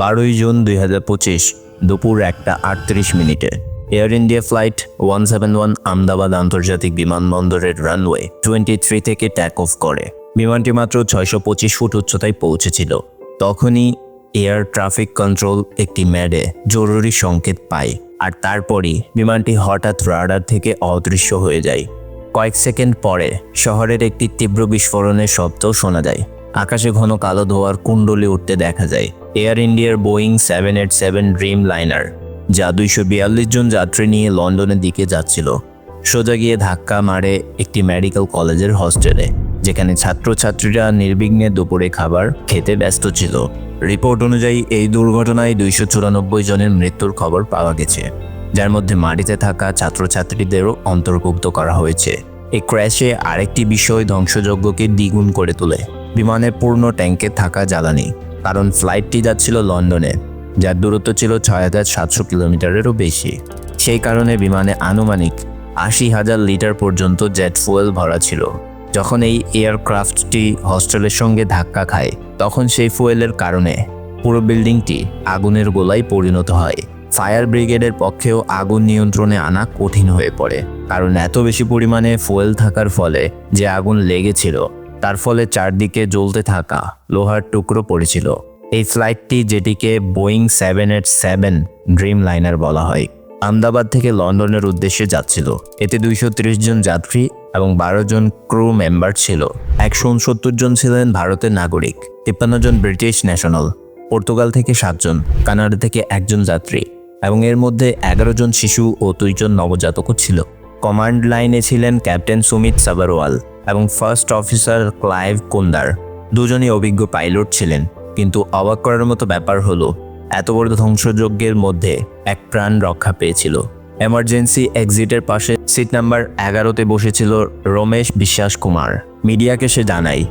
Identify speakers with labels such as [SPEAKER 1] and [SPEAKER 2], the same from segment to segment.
[SPEAKER 1] বারোই জুন দুই হাজার পঁচিশ দুপুর একটা আটত্রিশ মিনিটে Air India flight one seven one Ahmedabad আন্তর্জাতিক বিমানবন্দরের রানওয়ে টোয়েন্টি থ্রি থেকে ট্যাক অফ করে। বিমানটি মাত্র ছয়শো পঁচিশ ফুট উচ্চতায় পৌঁছেছিল। তখনই এয়ার ট্রাফিক কন্ট্রোল একটি ম্যাডে জরুরি সংকেত পায় আর তারপরই বিমানটি হঠাৎ রাডার থেকে অদৃশ্য হয়ে যায়। কয়েক সেকেন্ড পরে শহরের একটি তীব্র বিস্ফোরণের শব্দ শোনা যায়। আকাশে ঘন কালো ধোয়ার কুণ্ডলে উঠতে দেখা যায়। এয়ার ইন্ডিয়ার Boeing seven eight seven Dreamliner যা দুইশো বিয়াল্লিশ জন যাত্রী নিয়ে লন্ডনের দিকে যাচ্ছিল। সোজা গিয়ে ধাক্কা মারে একটি মেডিকেল কলেজের হস্টেলে, যেখানে ছাত্রছাত্রীরা নির্বিঘ্নে দুপুরে খাবার খেতে ব্যস্ত ছিল। রিপোর্ট অনুযায়ী, এই দুর্ঘটনায় দুইশো চুরানব্বই জনের মৃত্যুর খবর পাওয়া গেছে, যার মধ্যে মাটিতে থাকা ছাত্রছাত্রীদেরও অন্তর্ভুক্ত করা হয়েছে। এই ক্র্যাশে আরেকটি বিষয় ধ্বংসযজ্ঞকে দ্বিগুণ করে তোলে। বিমানের পূর্ণ ট্যাঙ্কে থাকা জ্বালানি, কারণ ফ্লাইটটি যাচ্ছিল লন্ডনে, যার দূরত্ব ছিল ছয় হাজার সাতশো কিলোমিটারেরও বেশি। সেই কারণে বিমানে আনুমানিক আশি হাজার লিটার পর্যন্ত জেট ফুয়েল ভরা ছিল। যখন এই এয়ারক্রাফটটি হস্টেলের সঙ্গে ধাক্কা খায়, তখন সেই ফুয়েলের কারণে পুরো বিল্ডিংটি আগুনের গোলায় পরিণত হয়। ফায়ার ব্রিগেডের পক্ষেও আগুন নিয়ন্ত্রণে আনা কঠিন হয়ে পড়ে, কারণ এত বেশি পরিমাণে ফুয়েল থাকার ফলে যে আগুন লেগেছিল তার ফলে চারদিকে জ্বলতে থাকা লোহার টুকরো পড়েছিল। এই ফ্লাইটটি, যেটিকে Boeing seven eight seven Dreamliner বলা হয়, আহমেদাবাদ থেকে লন্ডনের উদ্দেশ্যে যাচ্ছিল। এতে দুইশো জন যাত্রী এবং বারো জন ক্রু মেম্বার ছিল। একশো উনসত্তর জন ছিলেন ভারতের নাগরিক, তিপ্পান্ন জন ব্রিটিশ ন্যাশনাল, পর্তুগাল থেকে সাতজন কানাডা থেকে একজন যাত্রী এবং এর মধ্যে এগারো জন শিশু ও দুইজন নবজাতকও ছিল। কমান্ড লাইনে ছিলেন ক্যাপ্টেন সুমিত সাবারওয়াল। এবং ফার্স্ট অফিসার ক্লাইভ কুন্দার। দুজনই অভিজ্ঞ পাইলট ছিলেন, কিন্তু অবাক করার মতো ব্যাপার হলো, এত বড় ধ্বংসযজ্ঞের মধ্যে এক প্রাণ রক্ষা পেয়েছিল। এমার্জেন্সি এক্সিটের পাশে সিট নাম্বার এগারোতে বসেছিল রমেশ বিশ্বাস কুমার। মিডিয়াকে সে জানায়,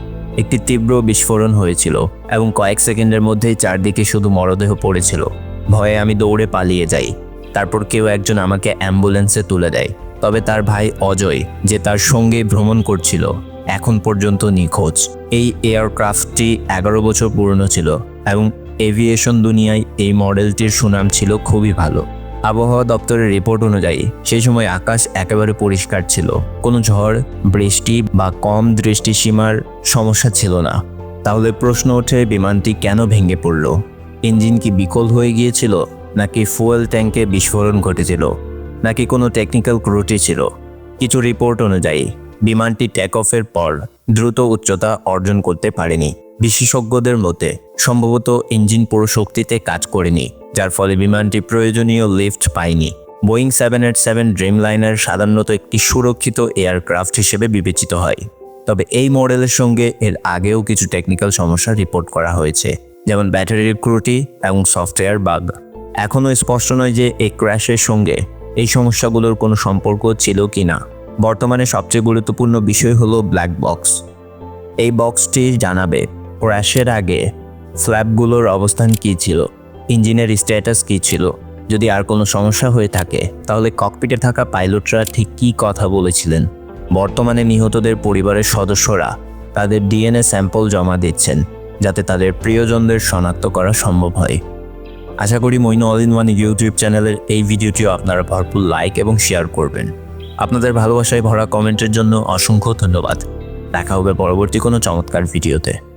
[SPEAKER 1] একটি তীব্র বিস্ফোরণ হয়েছিল এবং কয়েক সেকেন্ডের মধ্যেই চারদিকে শুধু মরদেহ পড়েছিল। ভয়ে আমি দৌড়ে পালিয়ে যাই, তারপর কেউ একজন আমাকে অ্যাম্বুলেন্সে তুলে দেয়। তবে তার ভাই অজয়, যে তার সঙ্গে ভ্রমণ করছিল, এখন পর্যন্ত নিখোঁজ। এই এয়ারক্রাফটটি এগারো বছর পুরনো ছিল এবং এভিয়েশন দুনিয়ায় এই মডেলটির সুনাম ছিল খুবই ভালো। আবহাওয়া দপ্তরের রিপোর্ট অনুযায়ী সেই সময় আকাশ একেবারে পরিষ্কার ছিল। কোনো ঝড়, বৃষ্টি বা কম দৃষ্টিসীমার সমস্যা ছিল না। তাহলে প্রশ্ন ওঠে, বিমানটি কেন ভেঙে পড়ল? ইঞ্জিন কি বিকল হয়ে গিয়েছিল, নাকি ফুয়েল ট্যাঙ্কে বিস্ফোরণ ঘটেছিল? নাকি কোনো টেকনিক্যাল ক্রুটি ছিল? কিছু রিপোর্ট অনুযায়ী, বিমানটি টেক অফের পর দ্রুত উচ্চতা অর্জন করতে পারেনি। বিশেষজ্ঞদের মতে, সম্ভবত ইঞ্জিন পুরো শক্তিতে কাজ করেনি, যার ফলে বিমানটি প্রয়োজনীয় লিফট পায়নি। Boeing seven eight seven Dreamliner সাধারণত একটি সুরক্ষিত এয়ারক্রাফট হিসেবে বিবেচিত হয়। তবে এই মডেলের সঙ্গে এর আগেও কিছু টেকনিক্যাল সমস্যা রিপোর্ট করা হয়েছে, যেমন ব্যাটারির ক্রুটি এবং সফটওয়্যার বাগ এখনও স্পষ্ট নয় যে এই ক্র্যাশের সঙ্গে এই সমস্যাগুলোর কোনো সম্পর্ক ছিল কি না? বর্তমানে সবচেয়ে গুরুত্বপূর্ণ বিষয় হলো ব্ল্যাক বক্স এই বক্সটি জানাবে, ক্র্যাশের আগে ফ্ল্যাপগুলোর অবস্থান কী ছিল? ইঞ্জিনের স্ট্যাটাস কী ছিল? যদি আর কোনো সমস্যা হয়ে থাকে, তাহলে ককপিটে থাকা পাইলটরা ঠিক কী কথা বলেছিলেন? বর্তমানে নিহতদের পরিবারের সদস্যরা তাদের ডিএনএ স্যাম্পল জমা দিচ্ছেন, যাতে তাদের প্রিয়জনদের শনাক্ত করা সম্ভব হয়। আশা করি Moin all in one YouTube চ্যানেলের এই ভিডিওটিও আপনারা ভরপুর লাইক এবং শেয়ার করবেন। আপনাদের ভালোবাসায় ভরা কমেন্টের জন্য অসংখ্য ধন্যবাদ। দেখা হবে পরবর্তী কোনো চমৎকার ভিডিওতে।